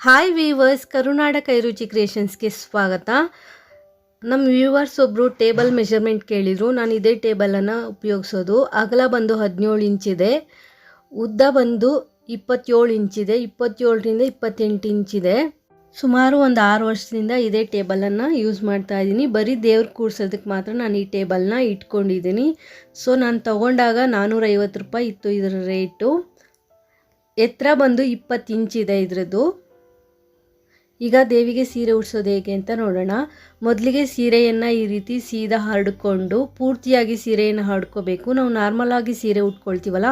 Hi viewers ಕರುನಾಡ ಕೈರುಚಿ ಕ್ರಿಯೇಷನ್ಸ್ಗೆ ಸ್ವಾಗತ. ನಮ್ಮ viewers ಒಬ್ಬರು ಟೇಬಲ್ ಮೆಷರ್ಮೆಂಟ್ ಕೇಳಿದರು. ನಾನು ಇದೇ ಟೇಬಲನ್ನು ಉಪಯೋಗಿಸೋದು. ಅಗಲ ಬಂದು ಹದಿನೇಳು ಇಂಚಿದೆ ಉದ್ದ ಬಂದು ಇಪ್ಪತ್ತೇಳು ಇಂಚಿದೆ ಇಪ್ಪತ್ತೇಳರಿಂದ ಇಪ್ಪತ್ತೆಂಟು ಇಂಚಿದೆ ಸುಮಾರು ಒಂದು ಆರು ವರ್ಷದಿಂದ ಇದೇ ಟೇಬಲನ್ನು ಯೂಸ್ ಮಾಡ್ತಾ ಇದ್ದೀನಿ ಬರೀ ದೇವ್ರ ಕೂರ್ಸೋದಕ್ಕೆ ಮಾತ್ರ ನಾನು ಈ ಟೇಬಲ್ನ ಇಟ್ಕೊಂಡಿದ್ದೀನಿ ಸೊ ನಾನು ತಗೊಂಡಾಗ ನಾನ್ನೂರೈವತ್ತು ರೂಪಾಯಿ ಇತ್ತು ಇದರ ರೇಟು ಎತ್ತರ ಬಂದು ಇಪ್ಪತ್ತು ಇಂಚಿದೆ ಇದ್ರದ್ದು. ಈಗ ದೇವಿಗೆ ಸೀರೆ ಉಡಿಸೋದು ಹೇಗೆ ಅಂತ ನೋಡೋಣ. ಮೊದಲಿಗೆ ಸೀರೆಯನ್ನು ಈ ರೀತಿ ಸೀದಾ ಹರಡ್ಕೊಂಡು ಪೂರ್ತಿಯಾಗಿ ಸೀರೆಯನ್ನು ಹರಡ್ಕೋಬೇಕು. ನಾವು ನಾರ್ಮಲ್ ಆಗಿ ಸೀರೆ ಉಟ್ಕೊಳ್ತೀವಲ್ಲ,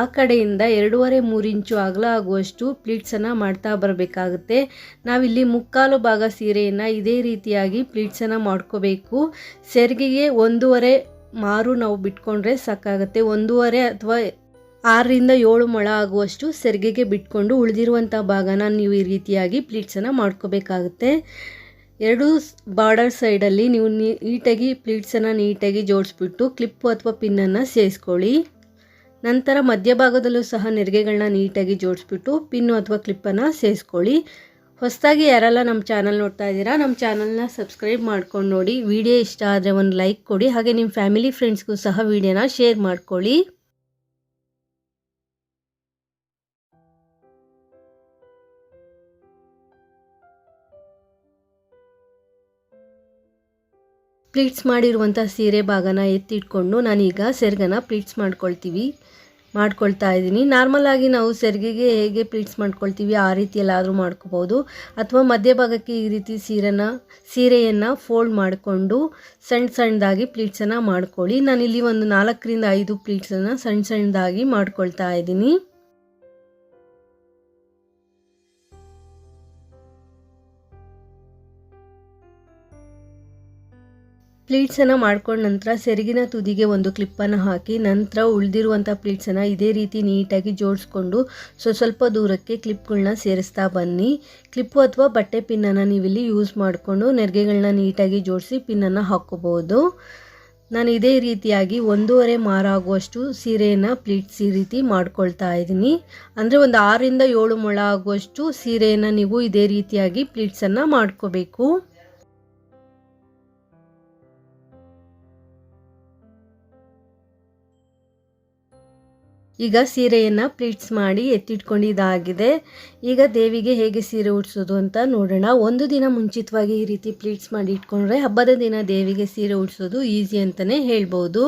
ಆ ಕಡೆಯಿಂದ ಎರಡೂವರೆ ಮೂರು ಇಂಚು ಅಗಲ ಆಗುವಷ್ಟು ಪ್ಲೀಟ್ಸನ್ನು ಮಾಡ್ತಾ ಬರಬೇಕಾಗುತ್ತೆ. ನಾವಿಲ್ಲಿ ಮುಕ್ಕಾಲು ಭಾಗ ಸೀರೆಯನ್ನು ಇದೇ ರೀತಿಯಾಗಿ ಪ್ಲೀಟ್ಸನ್ನು ಮಾಡ್ಕೋಬೇಕು. ಸೆರಿಗೆಗೆ ಒಂದೂವರೆ ಮಾರು ನಾವು ಬಿಟ್ಕೊಂಡ್ರೆ ಸಾಕಾಗುತ್ತೆ. ಒಂದೂವರೆ ಅಥವಾ ಆರರಿಂದ ಏಳು ಮೊಳ ಆಗುವಷ್ಟು ಸೆರಿಗೆಗೆ ಬಿಟ್ಕೊಂಡು ಉಳಿದಿರುವಂಥ ಭಾಗನ ನೀವು ಈ ರೀತಿಯಾಗಿ ಪ್ಲೀಟ್ಸನ್ನು ಮಾಡ್ಕೋಬೇಕಾಗುತ್ತೆ. ಎರಡು ಬಾರ್ಡರ್ ಸೈಡಲ್ಲಿ ನೀವು ನೀಟಾಗಿ ಪ್ಲೀಟ್ಸನ್ನು ನೀಟಾಗಿ ಜೋಡಿಸ್ಬಿಟ್ಟು ಕ್ಲಿಪ್ಪು ಅಥವಾ ಪಿನ್ನನ್ನು ಸೇರಿಸ್ಕೊಳ್ಳಿ. ನಂತರ ಮಧ್ಯಭಾಗದಲ್ಲೂ ಸಹ ನೆರಿಗೆಗಳನ್ನ ನೀಟಾಗಿ ಜೋಡಿಸ್ಬಿಟ್ಟು ಪಿನ್ನು ಅಥವಾ ಕ್ಲಿಪ್ಪನ್ನು ಸೇರಿಸ್ಕೊಳ್ಳಿ. ಹೊಸದಾಗಿ ಯಾರೆಲ್ಲ ನಮ್ಮ ಚಾನಲ್ ನೋಡ್ತಾ ಇದ್ದೀರಾ, ನಮ್ಮ ಚಾನಲ್ನ ಸಬ್ಸ್ಕ್ರೈಬ್ ಮಾಡ್ಕೊಂಡು ನೋಡಿ. ವಿಡಿಯೋ ಇಷ್ಟ ಆದರೆ ಒಂದು ಲೈಕ್ ಕೊಡಿ. ಹಾಗೆ ನಿಮ್ಮ ಫ್ಯಾಮಿಲಿ ಫ್ರೆಂಡ್ಸ್ಗೂ ಸಹ ವಿಡಿಯೋನ ಶೇರ್ ಮಾಡ್ಕೊಳ್ಳಿ. ಪ್ಲೀಟ್ಸ್ ಮಾಡಿರುವಂಥ ಸೀರೆ ಭಾಗನ ಎತ್ತಿಟ್ಕೊಂಡು ನಾನೀಗ ಸೆರ್ಗನ ಪ್ಲೀಟ್ಸ್ ಮಾಡ್ಕೊಳ್ತೀವಿ, ಮಾಡ್ಕೊಳ್ತಾ ಇದ್ದೀನಿ. ನಾರ್ಮಲ್ ಆಗಿ ನಾವು ಸೆರ್ಗಿಗೆ ಹೇಗೆ ಪ್ಲೀಟ್ಸ್ ಮಾಡ್ಕೊಳ್ತೀವಿ ಆ ರೀತಿಯಲ್ಲಾದರೂ ಮಾಡ್ಕೋಬೋದು. ಅಥವಾ ಮಧ್ಯಭಾಗಕ್ಕೆ ಈ ರೀತಿ ಸೀರೆನ, ಸೀರೆಯನ್ನು ಫೋಲ್ಡ್ ಮಾಡಿಕೊಂಡು ಸಣ್ಣ ಸಣ್ಣದಾಗಿ ಪ್ಲೀಟ್ಸನ್ನು ಮಾಡ್ಕೊಳ್ಳಿ. ನಾನಿಲ್ಲಿ ಒಂದು ನಾಲ್ಕರಿಂದ ಐದು ಪ್ಲೀಟ್ಸನ್ನು ಸಣ್ಣ ಸಣ್ಣದಾಗಿ ಮಾಡ್ಕೊಳ್ತಾ ಇದ್ದೀನಿ. ಪ್ಲೀಟ್ಸನ್ನು ಮಾಡ್ಕೊಂಡ ನಂತರ ಸೆರಗಿನ ತುದಿಗೆ ಒಂದು ಕ್ಲಿಪ್ಪನ್ನು ಹಾಕಿ ನಂತರ ಉಳಿದಿರುವಂಥ ಪ್ಲೀಟ್ಸನ್ನು ಇದೇ ರೀತಿ ನೀಟಾಗಿ ಜೋಡಿಸ್ಕೊಂಡು ಸೊ ಸ್ವಲ್ಪ ದೂರಕ್ಕೆ ಕ್ಲಿಪ್ಗಳನ್ನ ಸೇರಿಸ್ತಾ ಬನ್ನಿ. ಕ್ಲಿಪ್ಪು ಅಥವಾ ಬಟ್ಟೆ ಪಿನ್ನನ್ನು ನೀವಿಲ್ಲಿ ಯೂಸ್ ಮಾಡಿಕೊಂಡು ನೆರಿಗೆಗಳನ್ನ ನೀಟಾಗಿ ಜೋಡಿಸಿ ಪಿನ್ನನ್ನು ಹಾಕ್ಕೋಬೋದು. ನಾನು ಇದೇ ರೀತಿಯಾಗಿ ಒಂದೂವರೆ ಮಾರ ಆಗುವಷ್ಟು ಸೀರೆಯನ್ನು ಪ್ಲೀಟ್ಸ್ ಈ ರೀತಿ ಮಾಡ್ಕೊಳ್ತಾ ಇದ್ದೀನಿ. ಅಂದರೆ ಒಂದು ಆರರಿಂದ ಏಳು ಮೊಳ ಆಗುವಷ್ಟು ಸೀರೆಯನ್ನು ನೀವು ಇದೇ ರೀತಿಯಾಗಿ ಪ್ಲೀಟ್ಸನ್ನು ಮಾಡ್ಕೋಬೇಕು. ಈಗ ಸೀರೆಯನ್ನು ಪ್ಲೀಟ್ಸ್ ಮಾಡಿ ಎತ್ತಿಟ್ಕೊಂಡಿದ್ದಾಗಿದೆ. ಈಗ ದೇವಿಗೆ ಹೇಗೆ ಸೀರೆ ಉಡಿಸೋದು ಅಂತ ನೋಡೋಣ. ಒಂದು ದಿನ ಮುಂಚಿತವಾಗಿ ಈ ರೀತಿ ಪ್ಲೀಟ್ಸ್ ಮಾಡಿ ಇಟ್ಕೊಂಡ್ರೆ ಹಬ್ಬದ ದಿನ ದೇವಿಗೆ ಸೀರೆ ಉಡಿಸೋದು ಈಸಿ ಅಂತಲೇ ಹೇಳ್ಬೋದು.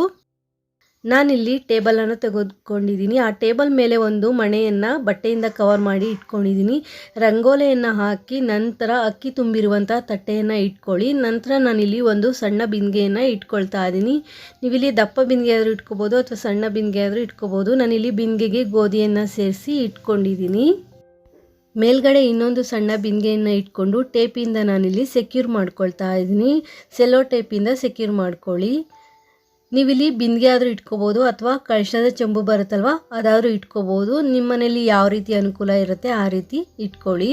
ನಾನಿಲ್ಲಿ ಟೇಬಲನ್ನು ತೆಗೆದುಕೊಂಡಿದ್ದೀನಿ. ಆ ಟೇಬಲ್ ಮೇಲೆ ಒಂದು ಮಣೆಯನ್ನು ಬಟ್ಟೆಯಿಂದ ಕವರ್ ಮಾಡಿ ಇಟ್ಕೊಂಡಿದ್ದೀನಿ. ರಂಗೋಲೆಯನ್ನು ಹಾಕಿ ನಂತರ ಅಕ್ಕಿ ತುಂಬಿರುವಂಥ ತಟ್ಟೆಯನ್ನು ಇಟ್ಕೊಳ್ಳಿ. ನಂತರ ನಾನಿಲ್ಲಿ ಒಂದು ಸಣ್ಣ ಬಿಂದಿಗೆಯನ್ನು ಇಟ್ಕೊಳ್ತಾ ಇದ್ದೀನಿ. ನೀವಿಲ್ಲಿ ದಪ್ಪ ಬಿಂದಿಗೆ ಆದರೂ ಇಟ್ಕೋಬೋದು ಅಥವಾ ಸಣ್ಣ ಬಿಂದಿಗೆ ಆದರೂ ಇಟ್ಕೋಬೋದು. ನಾನಿಲ್ಲಿ ಬಿಂದಿಗೆಗೆ ಗೋಧಿಯನ್ನು ಸೇರಿಸಿ ಇಟ್ಕೊಂಡಿದ್ದೀನಿ. ಮೇಲ್ಗಡೆ ಇನ್ನೊಂದು ಸಣ್ಣ ಬಿಂದಿಗೆಯನ್ನು ಇಟ್ಕೊಂಡು ಟೇಪಿಂದ ನಾನಿಲ್ಲಿ ಸೆಕ್ಯೂರ್ ಮಾಡ್ಕೊಳ್ತಾ ಇದ್ದೀನಿ. ಸೆಲೋ ಟೇಪಿಂದ ಸೆಕ್ಯೂರ್ ಮಾಡ್ಕೊಳ್ಳಿ. ನೀವಿಲ್ಲಿ ಬಿಂದಿಗೆ ಆದರೂ ಇಟ್ಕೋಬೋದು ಅಥವಾ ಕಳಶದ ಚೆಂಬು ಬರುತ್ತಲ್ವ, ಅದಾದರೂ ಇಟ್ಕೋಬೋದು. ನಿಮ್ಮ ಮನೇಲಿ ಯಾವ ರೀತಿ ಅನುಕೂಲ ಇರುತ್ತೆ ಆ ರೀತಿ ಇಟ್ಕೊಳ್ಳಿ.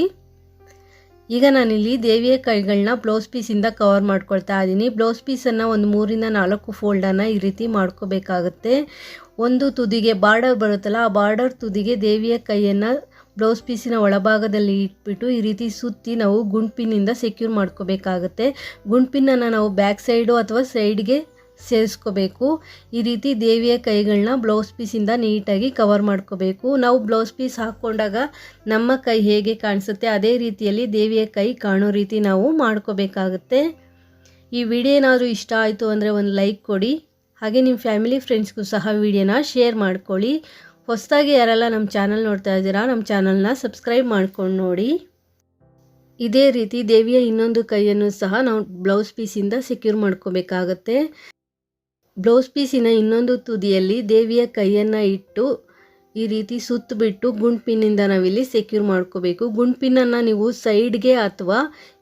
ಈಗ ನಾನಿಲ್ಲಿ ದೇವಿಯ ಕೈಗಳನ್ನ ಬ್ಲೌಸ್ ಪೀಸಿಂದ ಕವರ್ ಮಾಡ್ಕೊಳ್ತಾ ಇದ್ದೀನಿ. ಬ್ಲೌಸ್ ಪೀಸನ್ನು ಒಂದು ಮೂರಿಂದ ನಾಲ್ಕು ಫೋಲ್ಡನ್ನು ಈ ರೀತಿ ಮಾಡ್ಕೋಬೇಕಾಗುತ್ತೆ. ಒಂದು ತುದಿಗೆ ಬಾರ್ಡರ್ ಬರುತ್ತಲ್ಲ, ಆ ಬಾರ್ಡರ್ ತುದಿಗೆ ದೇವಿಯ ಕೈಯನ್ನು ಬ್ಲೌಸ್ ಪೀಸಿನ ಒಳಭಾಗದಲ್ಲಿ ಇಟ್ಬಿಟ್ಟು ಈ ರೀತಿ ಸುತ್ತಿ ನಾವು ಗುಂಡ್ಪಿನಿಂದ ಸೆಕ್ಯೂರ್ ಮಾಡ್ಕೋಬೇಕಾಗುತ್ತೆ. ಗುಂಡ್ಪಿನನ್ನು ನಾವು ಬ್ಯಾಕ್ ಸೈಡು ಅಥವಾ ಸೈಡ್ಗೆ ಸೇರಿಸ್ಕೋಬೇಕು. ಈ ರೀತಿ ದೇವಿಯ ಕೈಗಳನ್ನ ಬ್ಲೌಸ್ ಪೀಸಿಂದ ನೀಟಾಗಿ ಕವರ್ ಮಾಡ್ಕೋಬೇಕು. ನಾವು ಬ್ಲೌಸ್ ಪೀಸ್ ಹಾಕ್ಕೊಂಡಾಗ ನಮ್ಮ ಕೈ ಹೇಗೆ ಕಾಣಿಸುತ್ತೆ, ಅದೇ ರೀತಿಯಲ್ಲಿ ದೇವಿಯ ಕೈ ಕಾಣೋ ರೀತಿ ನಾವು ಮಾಡ್ಕೋಬೇಕಾಗುತ್ತೆ. ಈ ವಿಡಿಯೋ ಏನಾದರೂ ಇಷ್ಟ ಆಯಿತು ಅಂದರೆ ಒಂದು ಲೈಕ್ ಕೊಡಿ. ಹಾಗೆ ನಿಮ್ಮ ಫ್ಯಾಮಿಲಿ ಫ್ರೆಂಡ್ಸ್ಗೂ ಸಹ ವಿಡಿಯೋನ ಶೇರ್ ಮಾಡ್ಕೊಳ್ಳಿ. ಹೊಸದಾಗಿ ಯಾರೆಲ್ಲ ನಮ್ಮ ಚಾನಲ್ ನೋಡ್ತಾ ಇದ್ದೀರಾ, ನಮ್ಮ ಚಾನಲ್ನ ಸಬ್ಸ್ಕ್ರೈಬ್ ಮಾಡ್ಕೊಂಡು ನೋಡಿ. ಇದೇ ರೀತಿ ದೇವಿಯ ಇನ್ನೊಂದು ಕೈಯನ್ನು ಸಹ ನಾವು ಬ್ಲೌಸ್ ಪೀಸಿಂದ ಸೆಕ್ಯೂರ್ ಮಾಡ್ಕೋಬೇಕಾಗತ್ತೆ. ಬ್ಲೌಸ್ ಪೀಸಿನ ಇನ್ನೊಂದು ತುದಿಯಲ್ಲಿ ದೇವಿಯ ಕೈಯನ್ನು ಇಟ್ಟು ಈ ರೀತಿ ಸುತ್ತಬಿಟ್ಟು ಗುಂಡ್ಪಿನಿಂದ ನಾವಿಲ್ಲಿ ಸೆಕ್ಯೂರ್ ಮಾಡ್ಕೋಬೇಕು. ಗುಂಡ್ಪಿನ್ನನ್ನು ನೀವು ಸೈಡ್ಗೆ ಅಥವಾ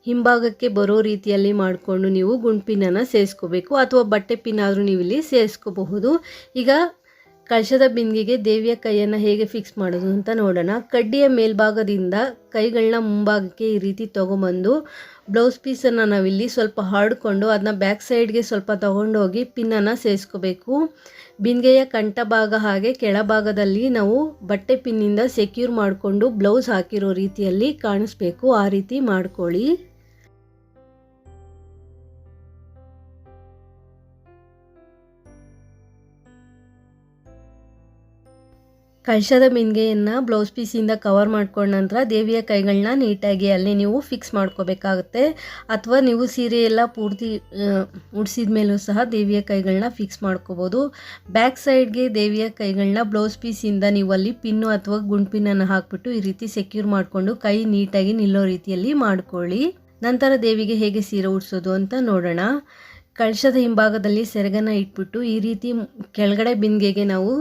ಹಿಂಭಾಗಕ್ಕೆ ಬರೋ ರೀತಿಯಲ್ಲಿ ಮಾಡಿಕೊಂಡು ನೀವು ಗುಂಡ್ಪಿನ್ನನ್ನು ಸೇರಿಸ್ಕೋಬೇಕು. ಅಥವಾ ಬಟ್ಟೆ ಪಿನ್ ಆದರೂ ನೀವು ಇಲ್ಲಿ ಸೇರಿಸ್ಕೋಬಹುದು. ಈಗ ಕಳಶದ ಬಿಂದಿಗೆ ದೇವಿಯ ಕೈಯನ್ನು ಹೇಗೆ ಫಿಕ್ಸ್ ಮಾಡೋದು ಅಂತ ನೋಡೋಣ. ಕಡ್ಡಿಯ ಮೇಲ್ಭಾಗದಿಂದ ಕೈಗಳನ್ನ ಮುಂಭಾಗಕ್ಕೆ ಈ ರೀತಿ ತೊಗೊಂಬಂದು ಬ್ಲೌಸ್ ಪೀಸನ್ನು ನಾವಿಲ್ಲಿ ಸ್ವಲ್ಪ ಹಾಡ್ಕೊಂಡು ಅದನ್ನ ಬ್ಯಾಕ್ ಸೈಡ್ಗೆ ಸ್ವಲ್ಪ ತಗೊಂಡೋಗಿ ಪಿನ್ನನ್ನು ಸೇರಿಸ್ಕೋಬೇಕು. ಬಿಂದಿಗೆಯ ಕಂಠ ಭಾಗ ಹಾಗೆ ಕೆಳಭಾಗದಲ್ಲಿ ನಾವು ಬಟ್ಟೆ ಪಿನ್ನಿಂದ ಸೆಕ್ಯೂರ್ ಮಾಡಿಕೊಂಡು ಬ್ಲೌಸ್ ಹಾಕಿರೋ ರೀತಿಯಲ್ಲಿ ಕಾಣಿಸ್ಬೇಕು. ಆ ರೀತಿ ಮಾಡ್ಕೊಳ್ಳಿ. ಕಳಶದ ಬಿಂದಿಗೆಯನ್ನು ಬ್ಲೌಸ್ ಪೀಸಿಂದ ಕವರ್ ಮಾಡ್ಕೊಂಡ ನಂತರ ದೇವಿಯ ಕೈಗಳನ್ನ ನೀಟಾಗಿ ಅಲ್ಲಿ ನೀವು ಫಿಕ್ಸ್ ಮಾಡ್ಕೋಬೇಕಾಗುತ್ತೆ. ಅಥವಾ ನೀವು ಸೀರೆ ಎಲ್ಲ ಪೂರ್ತಿ ಉಡಿಸಿದ ಮೇಲೂ ಸಹ ದೇವಿಯ ಕೈಗಳನ್ನ ಫಿಕ್ಸ್ ಮಾಡ್ಕೋಬೋದು. ಬ್ಯಾಕ್ ಸೈಡ್ಗೆ ದೇವಿಯ ಕೈಗಳನ್ನ ಬ್ಲೌಸ್ ಪೀಸಿಂದ ನೀವು ಅಲ್ಲಿ ಪಿನ್ನು ಅಥವಾ ಗುಂಡ್ಪಿನ್ನನ್ನು ಹಾಕಿಬಿಟ್ಟು ಈ ರೀತಿ ಸೆಕ್ಯೂರ್ ಮಾಡಿಕೊಂಡು ಕೈ ನೀಟಾಗಿ ನಿಲ್ಲೋ ರೀತಿಯಲ್ಲಿ ಮಾಡ್ಕೊಳ್ಳಿ. ನಂತರ ದೇವಿಗೆ ಹೇಗೆ ಸೀರೆ ಉಡಿಸೋದು ಅಂತ ನೋಡೋಣ. ಕಳಶದ ಹಿಂಭಾಗದಲ್ಲಿ ಸೆರಗನ್ನು ಇಟ್ಬಿಟ್ಟು ಈ ರೀತಿ ಕೆಳಗಡೆ ಬಿಂದಿಗೆಗೆ ನಾವು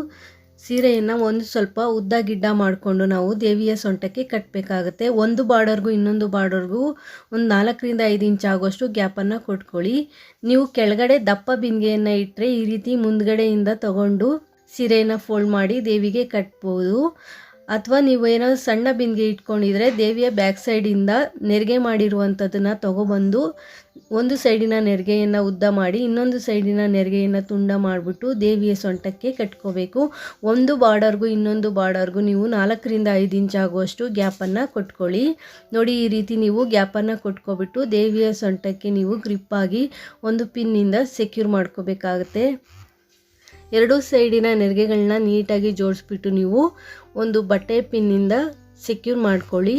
ಸೀರೆಯನ್ನು ಒಂದು ಸ್ವಲ್ಪ ಉದ್ದ ಗಿಡ್ಡ ಮಾಡಿಕೊಂಡು ನಾವು ದೇವಿಯ ಸೊಂಟಕ್ಕೆ ಕಟ್ಟಬೇಕಾಗತ್ತೆ ಒಂದು ಬಾರ್ಡರ್ಗೂ ಇನ್ನೊಂದು ಬಾರ್ಡರ್ಗೂ ಒಂದು ನಾಲ್ಕರಿಂದ ಐದು ಇಂಚ್ ಆಗೋಷ್ಟು ಗ್ಯಾಪನ್ನು ಕೊಟ್ಕೊಳ್ಳಿ. ನೀವು ಕೆಳಗಡೆ ದಪ್ಪ ಬಿಂದಿಗೆಯನ್ನು ಇಟ್ಟರೆ ಈ ರೀತಿ ಮುಂದ್ಗಡೆಯಿಂದ ತಗೊಂಡು ಸೀರೆಯನ್ನು ಫೋಲ್ಡ್ ಮಾಡಿ ದೇವಿಗೆ ಕಟ್ಬೋದು. ಅಥವಾ ನೀವು ಏನಾದರೂ ಸಣ್ಣ ಬಿಂದಿಗೆ ಇಟ್ಕೊಂಡಿದ್ರೆ ದೇವಿಯ ಬ್ಯಾಕ್ ಸೈಡಿಂದ ನೆರಿಗೆ ಮಾಡಿರುವಂಥದ್ದನ್ನು ತಗೊಬಂದು ಒಂದು ಸೈಡಿನ ನೆರಿಗೆಯನ್ನು ಉದ್ದ ಮಾಡಿ ಇನ್ನೊಂದು ಸೈಡಿನ ನೆರಿಗೆಯನ್ನು ತುಂಡ ಮಾಡಿಬಿಟ್ಟು ದೇವಿಯ ಸೊಂಟಕ್ಕೆ ಕಟ್ಕೋಬೇಕು. ಒಂದು ಬಾರ್ಡರ್ಗೂ ಇನ್ನೊಂದು ಬಾರ್ಡರ್ಗೂ ನೀವು ನಾಲ್ಕರಿಂದ ಐದು ಇಂಚ್ ಆಗುವಷ್ಟು ಗ್ಯಾಪನ್ನು ಕೊಟ್ಕೊಳ್ಳಿ. ನೋಡಿ, ಈ ರೀತಿ ನೀವು ಗ್ಯಾಪನ್ನು ಕೊಟ್ಕೊಬಿಟ್ಟು ದೇವಿಯ ಸೊಂಟಕ್ಕೆ ನೀವು ಗ್ರಿಪ್ಪಾಗಿ ಒಂದು ಪಿನ್ನಿಂದ ಸೆಕ್ಯೂರ್ ಮಾಡ್ಕೋಬೇಕಾಗತ್ತೆ. ಎರಡೂ ಸೈಡಿನ ನೆರಿಗೆಗಳನ್ನ ನೀಟಾಗಿ ಜೋಡಿಸ್ಬಿಟ್ಟು ನೀವು ಒಂದು ಬಟ್ಟೆ ಪಿನ್ನಿಂದ ಸೆಕ್ಯೂರ್ ಮಾಡ್ಕೊಳ್ಳಿ.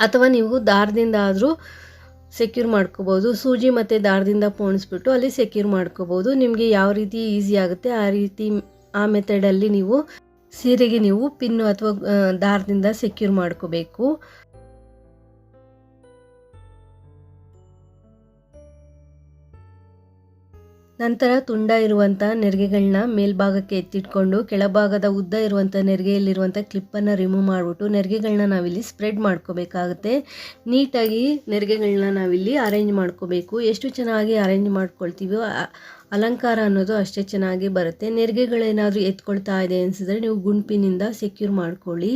ಅಥವಾ ನೀವು ದಾರದಿಂದ ಆದರೂ ಸೆಕ್ಯೂರ್ ಮಾಡ್ಕೋಬೋದು. ಸೂಜಿ ಮತ್ತು ದಾರದಿಂದ ಪೋಣಿಸ್ಬಿಟ್ಟು ಅಲ್ಲಿ ಸೆಕ್ಯೂರ್ ಮಾಡ್ಕೋಬೋದು. ನಿಮಗೆ ಯಾವ ರೀತಿ ಈಸಿ ಆಗುತ್ತೆ ಆ ರೀತಿ, ಆ ಮೆಥಡಲ್ಲಿ ನೀವು ಸೀರೆಗೆ ನೀವು ಪಿನ್ನು ಅಥವಾ ದಾರದಿಂದ ಸೆಕ್ಯೂರ್ ಮಾಡ್ಕೋಬೇಕು. ನಂತರ ತುಂಡ ಇರುವಂಥ ನೆರಿಗೆಗಳನ್ನ ಮೇಲ್ಭಾಗಕ್ಕೆ ಎತ್ತಿಟ್ಕೊಂಡು ಕೆಳಭಾಗದ ಉದ್ದ ಇರುವಂಥ ನೆರಿಗೆಯಲ್ಲಿರುವಂಥ ಕ್ಲಿಪ್ಪನ್ನು ರಿಮೂವ್ ಮಾಡಿಬಿಟ್ಟು ನೆರಿಗೆಗಳನ್ನ ನಾವಿಲ್ಲಿ ಸ್ಪ್ರೆಡ್ ಮಾಡ್ಕೋಬೇಕಾಗುತ್ತೆ. ನೀಟಾಗಿ ನೆರಿಗೆಗಳನ್ನ ನಾವಿಲ್ಲಿ ಅರೇಂಜ್ ಮಾಡ್ಕೋಬೇಕು. ಎಷ್ಟು ಚೆನ್ನಾಗಿ ಅರೇಂಜ್ ಮಾಡ್ಕೊಳ್ತೀವೋ ಅಲಂಕಾರ ಅನ್ನೋದು ಅಷ್ಟೇ ಚೆನ್ನಾಗಿ ಬರುತ್ತೆ. ನೆರಿಗೆಗಳೇನಾದರೂ ಎತ್ಕೊಳ್ತಾ ಇದೆ ಅನಿಸಿದ್ರೆ ನೀವು ಗುಂಪಿನಿಂದ ಸೆಕ್ಯೂರ್ ಮಾಡ್ಕೊಳ್ಳಿ.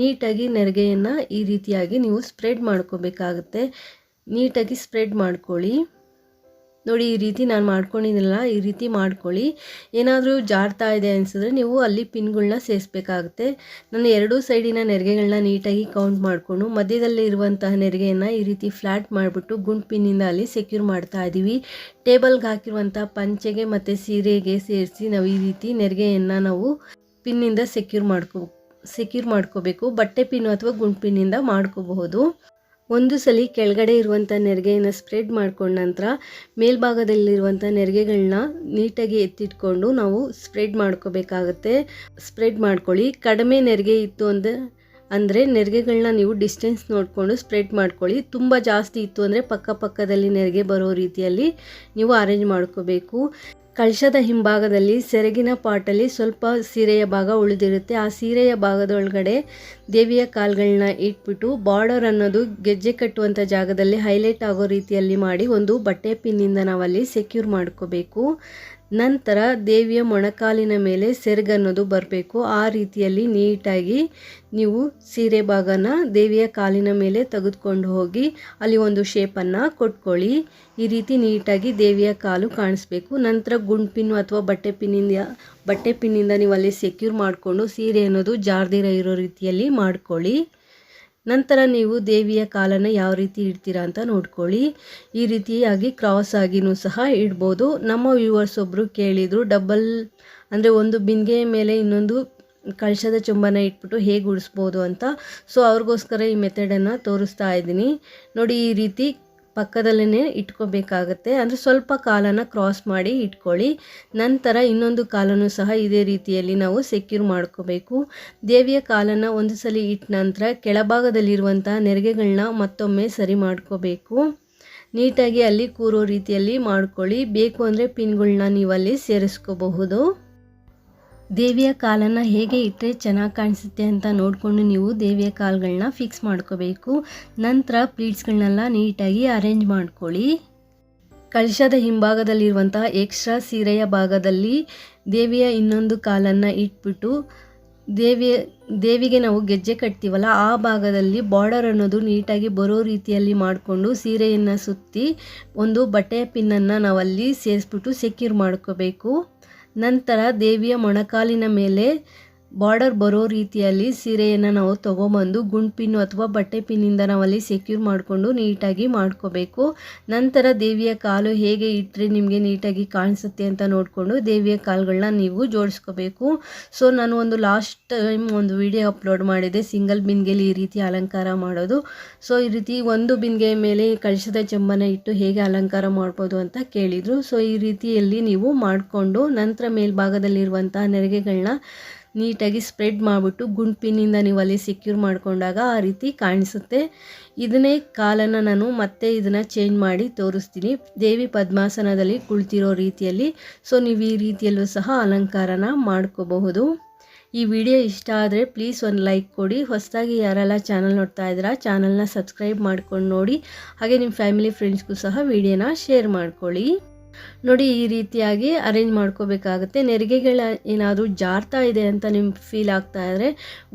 ನೀಟಾಗಿ ನೆರಿಗೆಯನ್ನು ಈ ರೀತಿಯಾಗಿ ನೀವು ಸ್ಪ್ರೆಡ್ ಮಾಡ್ಕೋಬೇಕಾಗುತ್ತೆ. ನೀಟಾಗಿ ಸ್ಪ್ರೆಡ್ ಮಾಡ್ಕೊಳ್ಳಿ. ನೋಡಿ, ಈ ರೀತಿ ನಾನು ಮಾಡ್ಕೊಂಡಿದ್ದೀನಲ್ಲ ಈ ರೀತಿ ಮಾಡ್ಕೊಳ್ಳಿ. ಏನಾದರೂ ಜಾರ್ತಾ ಇದೆ ಅನಿಸಿದ್ರೆ ನೀವು ಅಲ್ಲಿ ಪಿನ್ಗಳನ್ನ ಸೇರಿಸ್ಬೇಕಾಗುತ್ತೆ. ನಾನು ಎರಡೂ ಸೈಡಿನ ನೆರಿಗೆಗಳನ್ನ ನೀಟಾಗಿ ಕೌಂಟ್ ಮಾಡಿಕೊಂಡು, ಮಧ್ಯದಲ್ಲಿ ಇರುವಂತಹ ನೆರಿಗೆಯನ್ನು ಈ ರೀತಿ ಫ್ಲ್ಯಾಟ್ ಮಾಡಿಬಿಟ್ಟು ಗುಂಡು ಪಿನ್ನಿಂದ ಅಲ್ಲಿ ಸೆಕ್ಯೂರ್ ಮಾಡ್ತಾ ಇದ್ದೀವಿ ಟೇಬಲ್ಗೆ ಹಾಕಿರುವಂಥ ಪಂಚೆಗೆ ಮತ್ತು ಸೀರೆಗೆ ಸೇರಿಸಿ ನಾವು ಈ ರೀತಿ ನೆರಿಗೆಯನ್ನು ನಾವು ಪಿನ್ನಿಂದ ಸೆಕ್ಯೂರ್ ಮಾಡ್ಕೋ ಸೆಕ್ಯೂರ್ ಮಾಡ್ಕೋಬೇಕು. ಬಟ್ಟೆ ಪಿನ್ನು ಅಥವಾ ಗುಂಡು ಪಿನ್ನಿಂದ ಮಾಡ್ಕೋಬಹುದು. ಒಂದು ಸಲ ಕೆಳಗಡೆ ಇರುವಂಥ ನೆರಿಗೆಯನ್ನು ಸ್ಪ್ರೆಡ್ ಮಾಡ್ಕೊಂಡ ನಂತರ ಮೇಲ್ಭಾಗದಲ್ಲಿರುವಂಥ ನೆರಿಗೆಗಳನ್ನ ನೀಟಾಗಿ ಎತ್ತಿಟ್ಕೊಂಡು ನಾವು ಸ್ಪ್ರೆಡ್ ಮಾಡ್ಕೋಬೇಕಾಗತ್ತೆ. ಸ್ಪ್ರೆಡ್ ಮಾಡ್ಕೊಳ್ಳಿ. ಕಡಿಮೆ ನೆರಿಗೆ ಇತ್ತು ಅಂದ, ಅಂದರೆ ನೆರಿಗೆಗಳನ್ನ ನೀವು ಡಿಸ್ಟೆನ್ಸ್ ನೋಡಿಕೊಂಡು ಸ್ಪ್ರೆಡ್ ಮಾಡ್ಕೊಳ್ಳಿ. ತುಂಬ ಜಾಸ್ತಿ ಇತ್ತು ಅಂದರೆ ಪಕ್ಕ ಪಕ್ಕದಲ್ಲಿ ನೆರಿಗೆ ಬರೋ ರೀತಿಯಲ್ಲಿ ನೀವು ಅರೇಂಜ್ ಮಾಡ್ಕೋಬೇಕು. ಕಳಶದ ಹಿಂಭಾಗದಲ್ಲಿ ಸೆರಗಿನ ಪಾಟಲ್ಲಿ ಸ್ವಲ್ಪ ಸೀರೆಯ ಭಾಗ ಉಳಿದಿರುತ್ತೆ. ಆ ಸೀರೆಯ ಭಾಗದೊಳಗಡೆ ದೇವಿಯ ಕಾಲ್ಗಳನ್ನ ಇಟ್ಬಿಟ್ಟು ಬಾರ್ಡರ್ ಅನ್ನೋದು ಗೆಜ್ಜೆ ಕಟ್ಟುವಂಥ ಜಾಗದಲ್ಲಿ ಹೈಲೈಟ್ ಆಗೋ ರೀತಿಯಲ್ಲಿ ಮಾಡಿ ಒಂದು ಬಟ್ಟೆ ಪಿನ್ನಿಂದ ನಾವಲ್ಲಿ ಸೆಕ್ಯೂರ್ ಮಾಡ್ಕೋಬೇಕು. ನಂತರ ದೇವಿಯ ಮೊಣಕಾಲಿನ ಮೇಲೆ ಸೆರಗನ್ನೋದು ಬರಬೇಕು. ಆ ರೀತಿಯಲ್ಲಿ ನೀಟಾಗಿ ನೀವು ಸೀರೆ ಭಾಗನ ದೇವಿಯ ಕಾಲಿನ ಮೇಲೆ ತೆಗೆದುಕೊಂಡು ಹೋಗಿ ಅಲ್ಲಿ ಒಂದು ಶೇಪನ್ನು ಕೊಟ್ಕೊಳ್ಳಿ. ಈ ರೀತಿ ನೀಟಾಗಿ ದೇವಿಯ ಕಾಲು ಕಾಣಿಸ್ಬೇಕು. ನಂತರ ಗುಂಡು ಪಿನ್ನು ಅಥವಾ ಬಟ್ಟೆ ಪಿನ್ನಿಂದ ಬಟ್ಟೆ ಪಿನ್ನಿಂದ ನೀವು ಅಲ್ಲಿ ಸೆಕ್ಯೂರ್ ಮಾಡಿಕೊಂಡು ಸೀರೆ ಅನ್ನೋದು ಜಾರ್ದಿರ ಇರೋ ರೀತಿಯಲ್ಲಿ ಮಾಡ್ಕೊಳ್ಳಿ. ನಂತರ ನೀವು ದೇವಿಯ ಕಾಲನ್ನು ಯಾವ ರೀತಿ ಇಡ್ತೀರಾ ಅಂತ ನೋಡ್ಕೊಳ್ಳಿ. ಈ ರೀತಿಯಾಗಿ ಕ್ರಾಸ್ ಆಗಿನೂ ಸಹ ಇಡ್ಬೋದು. ನಮ್ಮ ವ್ಯೂವರ್ಸ್ ಒಬ್ಬರು ಕೇಳಿದರು ಡಬಲ್ ಅಂದರೆ ಒಂದು ಬಿಂದಿಗೆ ಮೇಲೆ ಇನ್ನೊಂದು ಕಳಶದ ಚುಂಬನ ಇಟ್ಬಿಟ್ಟು ಹೇಗೆ ಉಳಿಸ್ಬೋದು ಅಂತ. ಸೊ ಅವ್ರಿಗೋಸ್ಕರ ಈ ಮೆಥಡನ್ನು ತೋರಿಸ್ತಾ ಇದ್ದೀನಿ. ನೋಡಿ, ಈ ರೀತಿ ಪಕ್ಕದಲ್ಲೇ ಇಟ್ಕೋಬೇಕಾಗತ್ತೆ. ಅಂದರೆ ಸ್ವಲ್ಪ ಕಾಲನ್ನು ಕ್ರಾಸ್ ಮಾಡಿ ಇಟ್ಕೊಳ್ಳಿ. ನಂತರ ಇನ್ನೊಂದು ಕಾಲನ್ನು ಸಹ ಇದೇ ರೀತಿಯಲ್ಲಿ ನಾವು ಸೆಕ್ಯೂರ್ ಮಾಡ್ಕೋಬೇಕು. ದೇವಿಯ ಕಾಲನ್ನು ಒಂದು ಸಲ ಇಟ್ಟ ನಂತರ ಕೆಳಭಾಗದಲ್ಲಿರುವಂಥ ನೆರಿಗೆಗಳನ್ನ ಮತ್ತೊಮ್ಮೆ ಸರಿ ಮಾಡ್ಕೋಬೇಕು. ನೀಟಾಗಿ ಅಲ್ಲಿ ಕೂರೋ ರೀತಿಯಲ್ಲಿ ಮಾಡ್ಕೊಳ್ಳಿ. ಬೇಕು ಅಂದರೆ ಪಿನ್ಗಳನ್ನ ನೀವು ಅಲ್ಲಿ ಸೇರಿಸ್ಕೋಬಹುದು. ದೇವಿಯ ಕಾಲನ್ನು ಹೇಗೆ ಇಟ್ಟರೆ ಚೆನ್ನಾಗಿ ಕಾಣಿಸುತ್ತೆ ಅಂತ ನೋಡಿಕೊಂಡು ನೀವು ದೇವಿಯ ಕಾಲುಗಳನ್ನ ಫಿಕ್ಸ್ ಮಾಡ್ಕೋಬೇಕು. ನಂತರ ಪ್ಲೀಟ್ಸ್ಗಳನ್ನೆಲ್ಲ ನೀಟಾಗಿ ಅರೇಂಜ್ ಮಾಡ್ಕೊಳ್ಳಿ. ಕಳಶದ ಹಿಂಭಾಗದಲ್ಲಿರುವಂತಹ ಎಕ್ಸ್ಟ್ರಾ ಸೀರೆಯ ಭಾಗದಲ್ಲಿ ದೇವಿಯ ಇನ್ನೊಂದು ಕಾಲನ್ನು ಇಟ್ಬಿಟ್ಟು ದೇವಿಯ, ದೇವಿಗೆ ನಾವು ಗೆಜ್ಜೆ ಕಟ್ತೀವಲ್ಲ, ಆ ಭಾಗದಲ್ಲಿ ಬಾರ್ಡರ್ ಅನ್ನೋದು ನೀಟಾಗಿ ಬರೋ ರೀತಿಯಲ್ಲಿ ಮಾಡಿಕೊಂಡು ಸೀರೆಯನ್ನು ಸುತ್ತಿ ಒಂದು ಬಟ್ಟೆಯ ಪಿನ್ನನ್ನು ನಾವಲ್ಲಿ ಸೇರಿಸ್ಬಿಟ್ಟು ಸೆಕ್ಯೂರ್ ಮಾಡ್ಕೋಬೇಕು. ನಂತರ ದೇವಿಯ ಮೊಣಕಾಲಿನ ಮೇಲೆ ಬಾರ್ಡರ್ ಬರೋ ರೀತಿಯಲ್ಲಿ ಸೀರೆಯನ್ನು ನಾವು ತೊಗೊಂಬಂದು ಗುಂಡ್ ಪಿನ್ ಅಥವಾ ಬಟ್ಟೆ ಪಿನ್ನಿಂದ ನಾವಲ್ಲಿ ಸೆಕ್ಯೂರ್ ಮಾಡಿಕೊಂಡು ನೀಟಾಗಿ ಮಾಡ್ಕೋಬೇಕು. ನಂತರ ದೇವಿಯ ಕಾಲು ಹೇಗೆ ಇಟ್ಟರೆ ನಿಮಗೆ ನೀಟಾಗಿ ಕಾಣಿಸುತ್ತೆ ಅಂತ ನೋಡಿಕೊಂಡು ದೇವಿಯ ಕಾಲುಗಳನ್ನ ನೀವು ಜೋಡಿಸ್ಕೋಬೇಕು. ಸೊ ನಾನು ಒಂದು ಲಾಸ್ಟ್ ಟೈಮ್ ಒಂದು ವಿಡಿಯೋ ಅಪ್ಲೋಡ್ ಮಾಡಿದೆ ಸಿಂಗಲ್ ಬಿನ್ಗೆಲಿ ಈ ರೀತಿ ಅಲಂಕಾರ ಮಾಡೋದು. ಸೊ ಈ ರೀತಿ ಒಂದು ಬಿನ್ಗೆ ಮೇಲೆ ಕಳಶದ ಚೆಂಬನ ಇಟ್ಟು ಹೇಗೆ ಅಲಂಕಾರ ಮಾಡ್ಬೋದು ಅಂತ ಕೇಳಿದರು. ಸೊ ಈ ರೀತಿಯಲ್ಲಿ ನೀವು ಮಾಡಿಕೊಂಡು ನಂತರ ಮೇಲ್ಭಾಗದಲ್ಲಿರುವಂತಹ ನೆರಿಗೆಗಳನ್ನ ನೀಟಾಗಿ ಸ್ಪ್ರೆಡ್ ಮಾಡಿಬಿಟ್ಟು ಗುಂಪಿನಿಂದ ನೀವು ಅಲ್ಲಿ ಸೆಕ್ಯೂರ್ ಮಾಡಿಕೊಂಡಾಗ ಆ ರೀತಿ ಕಾಣಿಸುತ್ತೆ. ಇದನ್ನೇ ಕಾಲನ್ನು ನಾನು ಮತ್ತೆ ಇದನ್ನು ಚೇಂಜ್ ಮಾಡಿ ತೋರಿಸ್ತೀನಿ. ದೇವಿ ಪದ್ಮಾಸನದಲ್ಲಿ ಕುಳಿತಿರೋ ರೀತಿಯಲ್ಲಿ. ಸೊ ನೀವು ಈ ರೀತಿಯಲ್ಲೂ ಸಹ ಅಲಂಕಾರನ ಮಾಡ್ಕೋಬಹುದು. ಈ ವಿಡಿಯೋ ಇಷ್ಟ ಆದರೆ ಪ್ಲೀಸ್ ಒಂದು ಲೈಕ್ ಕೊಡಿ. ಹೊಸದಾಗಿ ಯಾರೆಲ್ಲ ಚಾನಲ್ ನೋಡ್ತಾ ಇದ್ದೀರಾ ಚಾನಲ್ನ ಸಬ್ಸ್ಕ್ರೈಬ್ ಮಾಡ್ಕೊಂಡು ನೋಡಿ. ಹಾಗೆ ನಿಮ್ಮ ಫ್ಯಾಮಿಲಿ ಫ್ರೆಂಡ್ಸ್ಗೂ ಸಹ ವಿಡಿಯೋನ ಶೇರ್ ಮಾಡ್ಕೊಳ್ಳಿ. ನೋಡಿ, ಈ ರೀತಿಯಾಗಿ ಅರೇಂಜ್ ಮಾಡ್ಕೋಬೇಕಾಗುತ್ತೆ. ನೆರಿಗೆಗಳ ಏನಾದರೂ ಜಾರ್ತಾ ಇದೆ ಅಂತ ನಿಮ್ಗೆ ಫೀಲ್ ಆಗ್ತಾ ಇದ್ದರೆ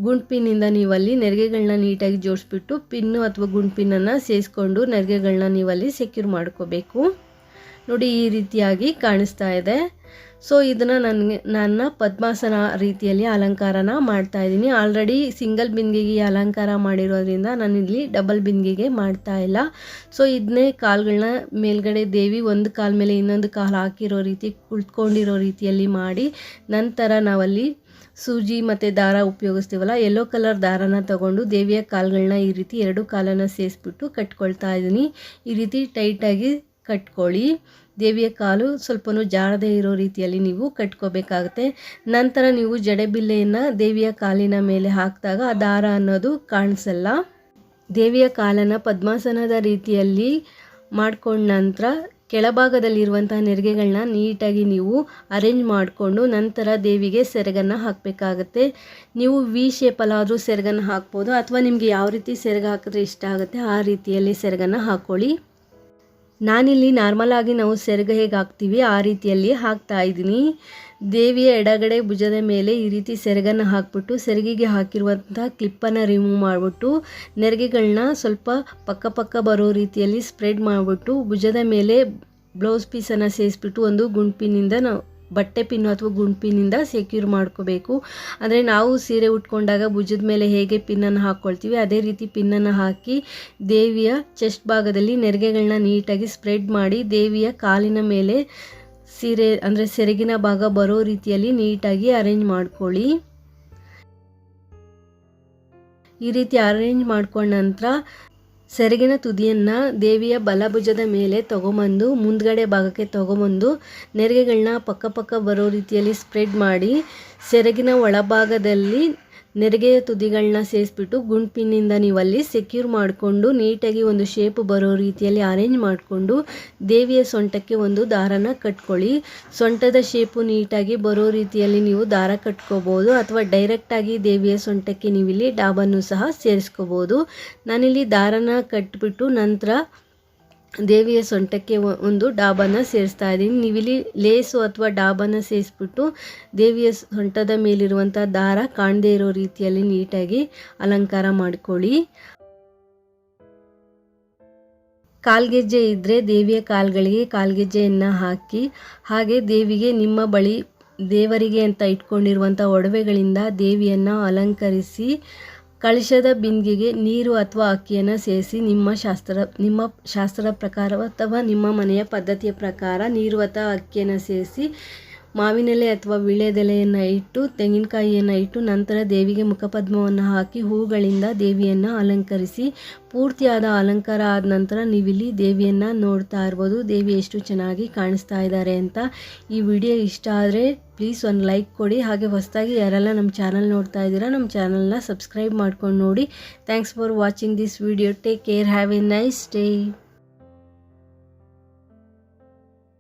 ಗುಂಡ್ ಪಿನ್ನಿಂದ ಅಲ್ಲಿ ನೆರಿಗೆಗಳನ್ನ ನೀಟಾಗಿ ಜೋಡಿಸ್ಬಿಟ್ಟು ಪಿನ್ನು ಅಥವಾ ಗುಂಡ್ ಪಿನ್ನನ್ನು ಸೇರಿಸ್ಕೊಂಡು ನೆರಿಗೆಗಳನ್ನ ನೀವಲ್ಲಿ ಸೆಕ್ಯೂರ್ ಮಾಡ್ಕೋಬೇಕು. ನೋಡಿ, ಈ ರೀತಿಯಾಗಿ ಕಾಣಿಸ್ತಾ ಇದೆ. ಸೊ ಇದನ್ನು ನನಗೆ, ನನ್ನ ಪದ್ಮಾಸನ ರೀತಿಯಲ್ಲಿ ಅಲಂಕಾರನ ಮಾಡ್ತಾ ಇದ್ದೀನಿ. ಆಲ್ರೆಡಿ ಸಿಂಗಲ್ ಬಿಂದಿಗೆಗೆ ಅಲಂಕಾರ ಮಾಡಿರೋದ್ರಿಂದ ನಾನಿಲ್ಲಿ ಡಬಲ್ ಬಿಂದಿಗೆಗೆ ಮಾಡ್ತಾ ಇಲ್ಲ. ಸೊ ಇದನ್ನೇ ಕಾಲುಗಳನ್ನ ಮೇಲ್ಗಡೆ ದೇವಿ ಒಂದು ಕಾಲ ಮೇಲೆ ಇನ್ನೊಂದು ಕಾಲು ಹಾಕಿರೋ ರೀತಿ, ಕುಳಿತ್ಕೊಂಡಿರೋ ರೀತಿಯಲ್ಲಿ ಮಾಡಿ, ನಂತರ ನಾವಲ್ಲಿ ಸೂಜಿ ಮತ್ತು ದಾರ ಉಪಯೋಗಿಸ್ತೀವಲ್ಲ ಯೆಲ್ಲೋ ಕಲರ್ ದಾರನ ತಗೊಂಡು ದೇವಿಯ ಕಾಲುಗಳನ್ನ ಈ ರೀತಿ ಎರಡು ಕಾಲನ್ನು ಸೇರಿಸ್ಬಿಟ್ಟು ಕಟ್ಕೊಳ್ತಾ ಇದ್ದೀನಿ. ಈ ರೀತಿ ಟೈಟಾಗಿ ಕಟ್ಕೊಳ್ಳಿ. ದೇವಿಯ ಕಾಲು ಸ್ವಲ್ಪನೂ ಜಾರದೇ ಇರೋ ರೀತಿಯಲ್ಲಿ ನೀವು ಕಟ್ಕೋಬೇಕಾಗುತ್ತೆ. ನಂತರ ನೀವು ಜಡೆಬಿಲ್ಲೆಯನ್ನು ದೇವಿಯ ಕಾಲಿನ ಮೇಲೆ ಹಾಕಿದಾಗ ಆ ದಾರ ಅನ್ನೋದು ಕಾಣಿಸಲ್ಲ. ದೇವಿಯ ಕಾಲನ್ನು ಪದ್ಮಾಸನದ ರೀತಿಯಲ್ಲಿ ಮಾಡ್ಕೊಂಡ ನಂತರ ಕೆಳಭಾಗದಲ್ಲಿರುವಂಥ ನೆರಿಗೆಗಳನ್ನ ನೀಟಾಗಿ ನೀವು ಅರೇಂಜ್ ಮಾಡಿಕೊಂಡು ನಂತರ ದೇವಿಗೆ ಸೆರಗನ್ನು ಹಾಕಬೇಕಾಗತ್ತೆ. ನೀವು ವಿ ಶೇಪಲ್ಲಾದರೂ ಸೆರಗನ್ನು ಹಾಕ್ಬೋದು ಅಥವಾ ನಿಮಗೆ ಯಾವ ರೀತಿ ಸೆರಗ ಹಾಕಿದ್ರೆ ಇಷ್ಟ ಆಗುತ್ತೆ ಆ ರೀತಿಯಲ್ಲಿ ಸೆರಗನ್ನು ಹಾಕ್ಕೊಳ್ಳಿ ನಾನಿಲ್ಲಿ ನಾರ್ಮಲ್ ಆಗಿ ನಾವು ಸೆರಗ ಹೇಗೆ ಹಾಕ್ತೀವಿ, ಆ ರೀತಿಯಲ್ಲಿ ಹಾಕ್ತಾ ಇದ್ದೀನಿ. ದೇವಿಯ ಎಡಗಡೆ ಭುಜದ ಮೇಲೆ ಈ ರೀತಿ ಸೆರಗನ್ನು ಹಾಕ್ಬಿಟ್ಟು, ಸೆರಗಿಗೆ ಹಾಕಿರುವಂಥ ಕ್ಲಿಪ್ಪನ್ನು ರಿಮೂವ್ ಮಾಡಿಬಿಟ್ಟು ನೆರಿಗೆಗಳನ್ನ ಸ್ವಲ್ಪ ಪಕ್ಕ ಪಕ್ಕ ಬರೋ ರೀತಿಯಲ್ಲಿ ಸ್ಪ್ರೆಡ್ ಮಾಡಿಬಿಟ್ಟು, ಭುಜದ ಮೇಲೆ ಬ್ಲೌಸ್ ಪೀಸನ್ನು ಸೇರಿಸ್ಬಿಟ್ಟು ಒಂದು ಗುಂಪಿನಿಂದ ನಾವು ಬಟ್ಟೆ ಪಿನ್ ಅಥವಾ ಗುಂಪಿನಿಂದ ಸೆಕ್ಯೂರ್ ಮಾಡ್ಕೋಬೇಕು. ಅಂದರೆ ನಾವು ಸೀರೆ ಉಟ್ಕೊಂಡಾಗ ಭುಜದ ಮೇಲೆ ಹೇಗೆ ಪಿನ್ನನ್ನು ಹಾಕ್ಕೊಳ್ತೀವಿ ಅದೇ ರೀತಿ ಪಿನ್ನನ್ನು ಹಾಕಿ ದೇವಿಯ ಚೆಸ್ಟ್ ಭಾಗದಲ್ಲಿ ನೆರಿಗೆಗಳನ್ನ ನೀಟಾಗಿ ಸ್ಪ್ರೆಡ್ ಮಾಡಿ ದೇವಿಯ ಕಾಲಿನ ಮೇಲೆ ಸೀರೆ, ಅಂದರೆ ಸೆರಗಿನ ಭಾಗ ಬರೋ ರೀತಿಯಲ್ಲಿ ನೀಟಾಗಿ ಅರೇಂಜ್ ಮಾಡ್ಕೊಳ್ಳಿ. ಈ ರೀತಿ ಅರೇಂಜ್ ಮಾಡ್ಕೊಂಡ ನಂತರ ಸೆರಗಿನ ತುದಿಯನ್ನು ದೇವಿಯ ಬಲಭುಜದ ಮೇಲೆ ತಗೊಬಂದು, ಮುಂದ್ಗಡೆ ಭಾಗಕ್ಕೆ ತಗೊಬಂದು ನೆರಿಗೆಗಳನ್ನ ಪಕ್ಕ ಪಕ್ಕ ಬರೋ ರೀತಿಯಲ್ಲಿ ಸ್ಪ್ರೆಡ್ ಮಾಡಿ, ಸೆರಗಿನ ಒಳಭಾಗದಲ್ಲಿ ನೆರಿಗೆಯ ತುದಿಗಳನ್ನ ಸೇರಿಸ್ಬಿಟ್ಟು ಗುಂಡ್ಪಿನ್ನಿಂದ ನೀವು ಅಲ್ಲಿ ಸೆಕ್ಯೂರ್ ಮಾಡಿಕೊಂಡು ನೀಟಾಗಿ ಒಂದು ಶೇಪ್ ಬರೋ ರೀತಿಯಲ್ಲಿ ಅರೇಂಜ್ ಮಾಡಿಕೊಂಡು ದೇವಿಯ ಸೊಂಟಕ್ಕೆ ಒಂದು ದಾರನ ಕಟ್ಕೊಳ್ಳಿ. ಸೊಂಟದ ಶೇಪು ನೀಟಾಗಿ ಬರೋ ರೀತಿಯಲ್ಲಿ ನೀವು ದಾರ ಕಟ್ಕೋಬೋದು ಅಥವಾ ಡೈರೆಕ್ಟಾಗಿ ದೇವಿಯ ಸೊಂಟಕ್ಕೆ ನೀವಿಲ್ಲಿ ಡಾಬನ್ನು ಸಹ ಸೇರಿಸ್ಕೋಬೋದು. ನಾನಿಲ್ಲಿ ದಾರನ ಕಟ್ಬಿಟ್ಟು ನಂತರ ದೇವಿಯ ಸೊಂಟಕ್ಕೆ ಒಂದು ಡಾಬನ್ನ ಸೇರಿಸ್ತಾ ಇದ್ದೀನಿ. ನೀವಿಲ್ಲಿ ಲೇಸು ಅಥವಾ ಡಾಬನ್ನ ಸೇರಿಸ್ಬಿಟ್ಟು ದೇವಿಯ ಸೊಂಟದ ಮೇಲಿರುವಂಥ ದಾರ ಕಾಣದೇ ಇರೋ ರೀತಿಯಲ್ಲಿ ನೀಟಾಗಿ ಅಲಂಕಾರ ಮಾಡಿಕೊಳ್ಳಿ. ಕಾಲ್ಗೆಜ್ಜೆ ಇದ್ದರೆ ದೇವಿಯ ಕಾಲ್ಗಳಿಗೆ ಕಾಲ್ಗೆಜ್ಜೆಯನ್ನು ಹಾಕಿ, ಹಾಗೆ ದೇವಿಗೆ ನಿಮ್ಮ ಬಳಿ ದೇವರಿಗೆ ಅಂತ ಇಟ್ಕೊಂಡಿರುವಂಥ ಒಡವೆಗಳಿಂದ ದೇವಿಯನ್ನು ಅಲಂಕರಿಸಿ ಕಳಶದ ಬಿಂದಿಗೆಗೆ ನೀರು ಅಥವಾ ಅಕ್ಕಿಯನ್ನು ಸೇರಿಸಿ ನಿಮ್ಮ ಶಾಸ್ತ್ರ, ನಿಮ್ಮ ಶಾಸ್ತ್ರದ ಪ್ರಕಾರ ಅಥವಾ ನಿಮ್ಮ ಮನೆಯ ಪದ್ಧತಿಯ ಪ್ರಕಾರ ನೀರು ಅಥವಾ ಅಕ್ಕಿಯನ್ನು ಸೇರಿಸಿ ಮಾವಿನೆಲೆ ಅಥವಾ ವೀಳ್ಯದೆಲೆಯನ್ನು ಇಟ್ಟು, ತೆಂಗಿನಕಾಯಿಯನ್ನು ಇಟ್ಟು, ನಂತರ ದೇವಿಗೆ ಮುಖಪದ್ಮವನ್ನು ಹಾಕಿ ಹೂಗಳಿಂದ ದೇವಿಯನ್ನು ಅಲಂಕರಿಸಿ, ಪೂರ್ತಿಯಾದ ಅಲಂಕಾರ ಆದ ನಂತರ ನೀವಿಲ್ಲಿ ದೇವಿಯನ್ನು ನೋಡ್ತಾ ಇರ್ಬೋದು. ದೇವಿ ಎಷ್ಟು ಚೆನ್ನಾಗಿ ಕಾಣಿಸ್ತಾ ಇದ್ದಾರೆ ಅಂತ ಈ ವಿಡಿಯೋ ಇಷ್ಟ ಆದರೆ ಪ್ಲೀಸ್ ಒಂದು ಲೈಕ್ ಕೊಡಿ. ಹಾಗೆ ಹೊಸದಾಗಿ ಯಾರೆಲ್ಲ ನಮ್ಮ ಚಾನಲ್ ನೋಡ್ತಾ ಇದ್ದೀರಾ, ನಮ್ಮ ಚಾನಲ್ನ ಸಬ್ಸ್ಕ್ರೈಬ್ ಮಾಡ್ಕೊಂಡು ನೋಡಿ. Thanks for watching this video take care have a nice day